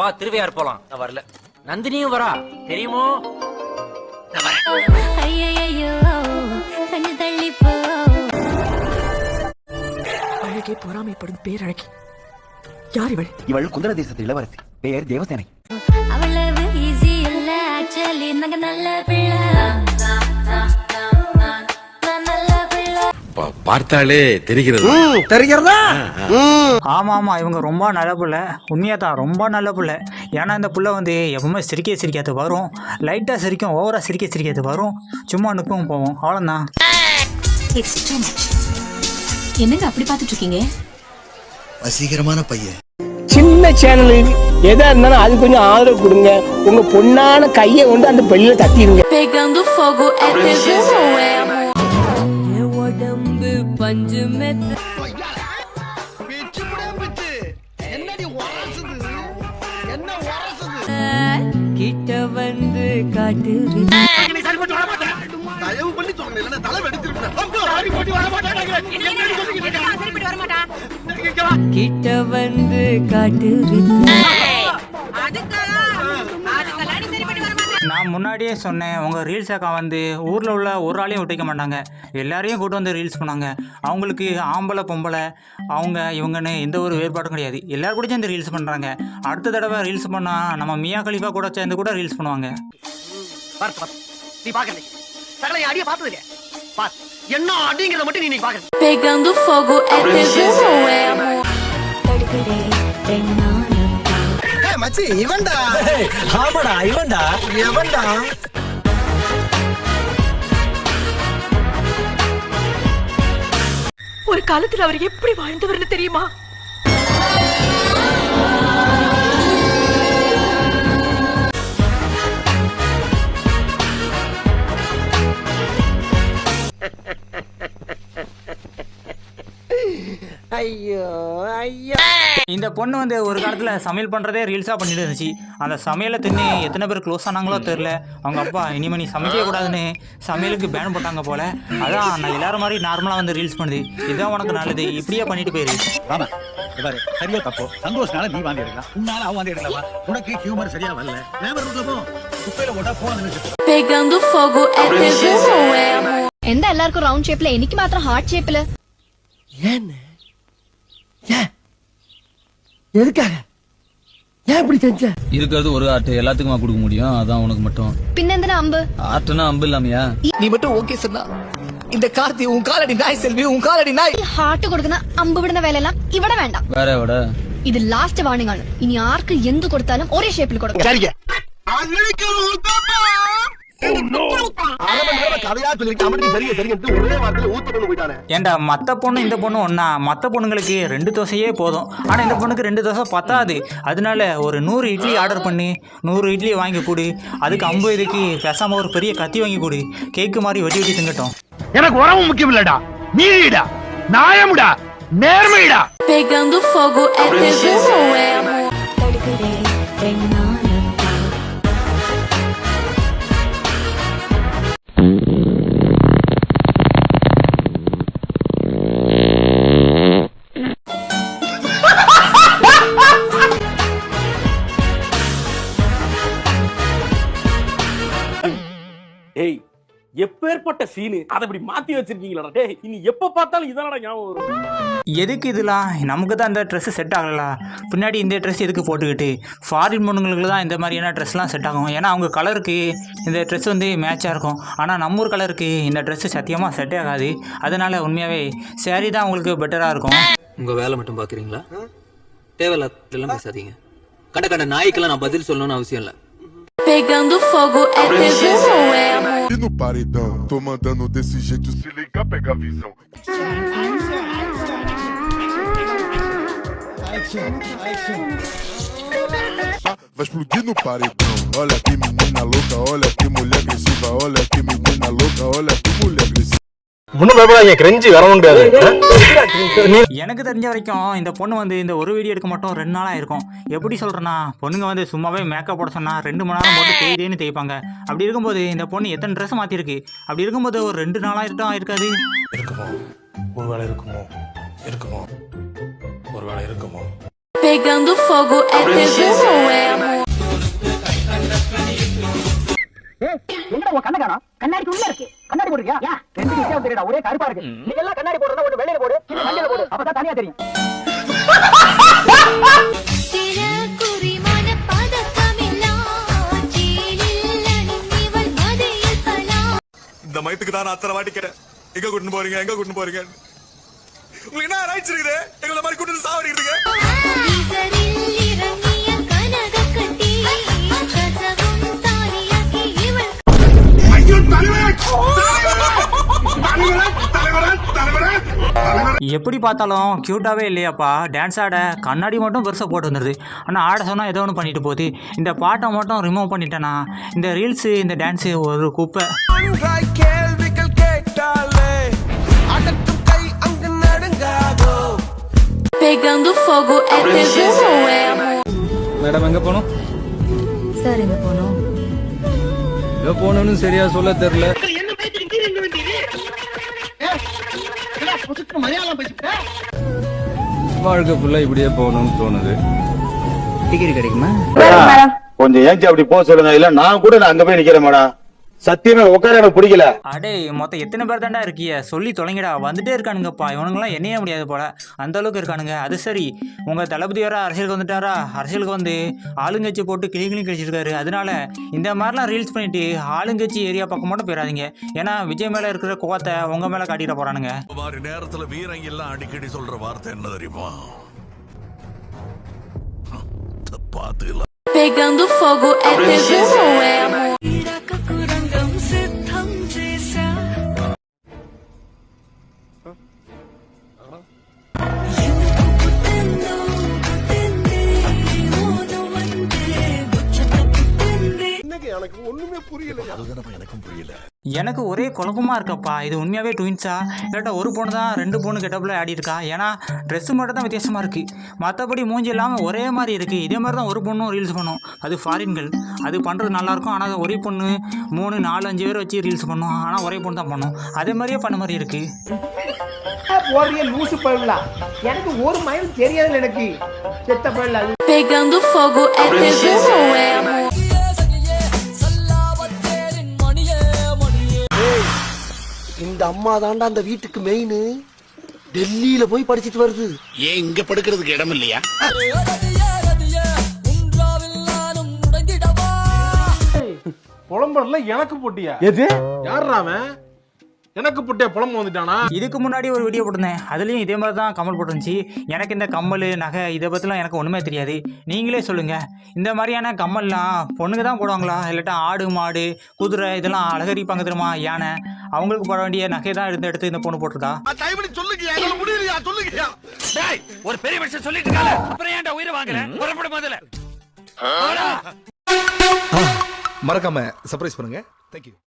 வா திருவையார் போலாம். நான் வரல. நந்தினியும் வரா. தெரியுமோ? ஐயையோ கண்ணு தள்ளி போ. அழகே பொறாமைப்படும் பேரழகி. யார் இவள்? இவள் குந்தர தேசத்து இளவரசி. பெயர் தேவசேனை. அவ்வளவு ஈஸி இல்ல ஆக்சுவலி நாங்க நல்ல பிள்ளை. பார்த்தாலே தெரிகிறது. தெரிகிறதா? ஆமாம் ஆமாம் இவங்க ரொம்ப நல்ல பிள்ளை. உண்மையாக தான் ரொம்ப நல்ல பிள்ளை. ஏன்னா இந்த புள்ள வந்து எப்பவுமே சிரிக்க சிரிக்காது வரும். லைட்டாக சிரிக்கும் ஓவராக சிரிக்க சிரிக்காது வரும். சும்மா நிற்கும் போவோம். அவ்வளோதான் என்னங்க அப்படி பார்த்துட்டு இருக்கீங்க? வசீகரமான பையன். சின்ன சேனல் எதா இருந்தாலும் அது கொஞ்சம் ஆதரவு கொடுங்க. உங்க பொண்ணான கையை கொண்டு அந்த பெல்லில தட்டிடுங்க பஞ்சு மெத்த கிட்ட வந்து காட்டு தயவு பண்ணி இல்லைன்னா தலை வெடிச்சிருப்பேன் கிட்ட வந்து காட்டு நான் முன்னாடியே சொன்னேன் உங்கள் ரீல்ஸ் அக்கா வந்து ஊரில் உள்ள ஒரு ஆளையும் விட்டுக்க மாட்டாங்க. எல்லாரையும் கூட்டு வந்து ரீல்ஸ் பண்ணாங்க அவங்களுக்கு ஆம்பளை பொம்பளை அவங்க இவங்கன்னு எந்த ஒரு வேறுபாடும் கிடையாது. எல்லாரும் கூட சேர்ந்து ரீல்ஸ் பண்ணுறாங்க அடுத்த தடவை ரீல்ஸ் பண்ணால் நம்ம மியா கலிஃபா கூட சேர்ந்து கூட ரீல்ஸ் பண்ணுவாங்க. நீ பாக்கல சகல அடிய பார்த்தது இல்லையா பார். என்ன அடிங்கிறத மட்டும் நீ நீ மச்சி இவன்டா. ஆமாடா இவன்டா. எவன்டா? ஒரு காலத்துல அவர் எப்படி வாழ்ந்தவர்னு தெரியுமா? ஐயோ ஐயோ இந்த பொண்ணு வந்து ஒரு காலத்தில் சமையல் பண்ணுறதே ரீல்ஸாக பண்ணிட்டு இருந்துச்சு அந்த சமையலை தின்னு எத்தனை பேர் க்ளோஸ் ஆனாங்களோ தெரில அவங்க அப்பா இனிமே நீ சமைக்கவே கூடாதுன்னு சமையலுக்கு பேன் போட்டாங்க போல அதான் நான் எல்லாரும் மாதிரி நார்மலாக வந்து ரீல்ஸ் பண்ணுது இதுதான் உனக்கு நல்லது இப்படியே பண்ணிட்டு போயிரு ஆமா இவரு சரியோ தப்போ சந்தோஷனால நீ வாந்தி எடுக்கலாம் உன்னால அவன் வாந்தி எடுக்கலாமா உனக்கு ஹியூமர் சரியா வரல லேபர் ரூட்ல போ குப்பையில போட்டா போன நிமிஷம் Pegando fogo é tesão é amor എന്താ എല്ലാവർക്കും റൗണ്ട് ഷേപ്പില് എനിക്ക് മാത്രം ഹാർട്ട് ഷേപ്പില് ஏன்னு ஏன் எதுக்காக? ஏன் இப்படி செஞ்ச? இருக்கிறது ஒரு ஆர்ட் எல்லாத்துக்குமா கொடுக்க முடியும்? அதான் உனக்கு மட்டும். பின்னந்தன அம்பு? ஆர்ட்னா அம்பு இல்லாமையா? நீ மட்டும் ஓகே சொன்னா இந்த கார்த்தி உன் காலடி நாய் செல்வி உன் காலடி நாய். ஹார்ட் கொடுக்கணும் அம்பு விடுன வேலை எல்லாம் இவட வேண்டாம். வேற விட இது லாஸ்ட் வார்னிங் ஆனு இனி யாருக்கு எந்த கொடுத்தாலும் ஒரே ஷேப்ல கொடுக்கும் சரிங்க. போயிட்டானே. ஏன்டா மற்ற பொண்ணு இந்த பொண்ணு ஒன்றா மற்ற பொண்ணுங்களுக்கு ரெண்டு தோசையே போதும். ஆனால் இந்த பொண்ணுக்கு ரெண்டு தோசை பத்தாது. அதனால ஒரு நூறு இட்லி ஆர்டர் பண்ணி நூறு இட்லி வாங்கி கொடு. அதுக்கு ஐம்பது இதுக்கு பேசாமல் ஒரு பெரிய கத்தி வாங்கி கொடு. கேக்கு மாதிரி வெட்டி வெட்டி திங்கட்டும். எனக்கு உறவு முக்கியம் இல்லடா. நீடா நியாயம்டா நேர்மைடா Pegando fogo é எப்பேற்பட்ட சீனு அதை இப்படி மாத்தி வச்சிருக்கீங்களா டேய் இனி எப்ப பார்த்தாலும் இதனடா ஞாபகம் வரும். எதுக்கு இதெல்லாம் நமக்கு தான் இந்த ட்ரெஸ்ஸு செட் ஆகலா பின்னாடி இந்த ட்ரெஸ் எதுக்கு போட்டுக்கிட்டு? ஃபாரின் பொண்ணுங்களுக்கு தான் இந்த மாதிரியான ட்ரெஸ்லாம் செட் ஆகும். ஏன்னா அவங்க கலருக்கு இந்த ட்ரெஸ் வந்து மேட்சாக இருக்கும். ஆனால் நம்ம ஊர் கலருக்கு இந்த ட்ரெஸ்ஸு சத்தியமாக செட்டே ஆகாது. அதனால் உண்மையாகவே saree தான் உங்களுக்கு பெட்டராக இருக்கும். உங்க வேலை மட்டும் பாக்குறீங்களா? தேவையில்லாம் பேசாதீங்க. கண்ட கண்ட நாய்க்கெல்லாம் நான் பதில் சொல்லணும்னு அவசியம் இல்லை. Pegando fogo é tesão é amor E no paredão, tô mandando desse jeito, se ligar, pega a visão. Ah, Vai explodir no paredão. Olha que menina louca, olha que mulher agressiva, olha que menina louca, olha que mulher agressiva. ஒண்ணும் பயப்படாதீங்க கிரெஞ்சி எனக்கு தெரிஞ்ச வரைக்கும் இந்த பொண்ணு வந்து இந்த ஒரு வீடியோ எடுக்க மட்டும் ரெண்டு நாளாக இருக்கும் எப்படி சொல்கிறேன்னா பொண்ணுங்க வந்து சும்மாவே மேக்கப் போட சொன்னால் ரெண்டு மணி நேரம் போட்டு தேய்தேன்னு தேய்ப்பாங்க அப்படி இருக்கும்போது இந்த பொண்ணு எத்தனை ட்ரெஸ் மாற்றிருக்கு அப்படி இருக்கும்போது ஒரு ரெண்டு நாளாக இருக்கட்டும் இருக்காது இருக்குமோ ஒருவேளை இருக்குமோ இருக்குமோ ஒருவேளை இருக்குமோ Pegando fogo é tesão é கண்ணாடி போடுறதா ஒண்ணு வெள்ளையில போடு இல்ல மஞ்சள் போடு. அப்பதான் தனியா தெரியும். இந்த மயத்துக்கு தான் நான் அத்தனை வாட்டி கேட்டேன். எங்க கூட்டிட்டு போறீங்க எங்க கூட்டிட்டு போறீங்க உங்களுக்கு என்ன ரைட்ஸ் இருக்குது எங்களை மாதிரி கூட்டிட்டு சாவடிக்கிறீங்க ஈசரில் எப்படி பார்த்தாலும் க்யூட்டாகவே இல்லையாப்பா? டான்ஸ் ஆட கண்ணாடி மட்டும் பெருசாக போட்டு வந்துடுது ஆனால் ஆட சொன்னால் ஏதோ ஒன்று பண்ணிட்டு போகுது. இந்த பாட்டை மட்டும் ரிமூவ் பண்ணிட்டேனா இந்த ரீல்ஸு இந்த டான்ஸு ஒரு குப்பை. மேடம் எங்க போகணும்? சார் எங்க போனோம் எங்க போகணும்னு சரியா சொல்ல தெரியல. புதுக்கு மலையாளம் பேசிட்ட வாழ்க்கை ஃபுல்லா இப்படியே போகணும்னு தோணுது. டிக்கெட் கிடைக்குமா? கொஞ்சம் ஏஞ்சி அப்படி போக சொல்லுங்க? இல்ல நான் கூட நான் அங்க போய் நிக்கிறேன் மேடம். சத்தியமா உட்கார எனக்கு பிடிக்கல. அடே மொத்தம் எத்தனை பேர் தாண்டா இருக்கிய? சொல்லி தொலைங்கடா. வந்துட்டே இருக்கானுங்கப்பா. இவனுங்களாம் என்னையே முடியாது போல. அந்த அளவுக்கு இருக்கானுங்க. அது சரி. உங்க தளபதி வேற அரசியலுக்கு வந்துட்டாரா? அரசியலுக்கு வந்து ஆளுங்கட்சி போட்டு கிளி கிளி கழிச்சிருக்காரு. அதனால இந்த மாதிரிலாம் ரீல்ஸ் பண்ணிட்டு ஆளுங்கட்சி ஏரியா பக்கம் மட்டும் போயிடாதீங்க ஏன்னா விஜய் மேல இருக்கிற கோவத்தை உங்க மேல காட்டிட போறானுங்க. நேரத்துல வீரங்க எல்லாம் அடிக்கடி சொல்ற வார்த்தை என்ன தெரியுமா? Pegando fogo é tesouro é amor எனக்கு ஒரே குழப்பமா இருக்கப்பா. இது உண்மையாவே ட்வின்ஸா இல்லாட்டா ஒரு பொண்ணு தான் ரெண்டு பொண்ணு கெட்டப்பில் ஆடி இருக்கா? ஏன்னா ட்ரெஸ் மட்டும் தான் வித்தியாசமா இருக்கு. மற்றபடி மூஞ்சி இல்லாமல் ஒரே மாதிரி இருக்கு. இதே மாதிரி தான் ஒரு பொண்ணும் ரீல்ஸ் பண்ணும். அது ஃபாரின்கள் அது பண்ணுறது நல்லா இருக்கும் ஆனால் ஒரே பொண்ணு மூணு நாலு அஞ்சு பேர் வச்சு ரீல்ஸ் பண்ணும். ஆனால் ஒரே பொண்ணு தான் பண்ணும். அதே மாதிரியே பண்ண மாதிரி இருக்கு. போறிய லூசு பயிலாம் எனக்கு ஒரு மைல் தெரியாதுல எனக்கு. செத்த பயில இந்த அம்மா தாண்டா அந்த வீட்டுக்கு மெயின் டெல்லியில போய் படிச்சிட்டு வருது. ஏன் இங்க படுக்கிறதுக்கு இடம் இல்லையா? புலம்புறதுல எனக்கு போட்டியா? எது? யார் அவன்? எனக்கு போட்டியா புலம்பு வந்துட்டானா? இதுக்கு முன்னாடி ஒரு வீடியோ போட்டிருந்தேன். அதுலேயும் இதே மாதிரி தான் கமல் போட்டுருந்துச்சு. எனக்கு இந்த கம்மல் நகை இதை பற்றிலாம் எனக்கு ஒன்றுமே தெரியாது. நீங்களே சொல்லுங்கள் இந்த மாதிரியான கம்மல்லாம் பொண்ணுங்க தான் போடுவாங்களா? இல்லாட்டா ஆடு மாடு குதிரை இதெல்லாம் அலங்கரிப்பாங்க தெரியுமா? யானை. அவங்களுக்கு போட வேண்டிய நகை தான் எடுத்து எடுத்து இந்த பொண்ணு போட்டிருக்கா? சொல்லுங்க என்னால முடியலையா? சொல்லுங்க ஒரு பெரிய விஷயம் சொல்லிட்டு இருக்கால அப்புறம் ஏன்டா உயிரை வாங்குற? புறப்பட முதல்ல. மறக்காம சர்ப்ரைஸ் பண்ணுங்க. தேங்க்யூ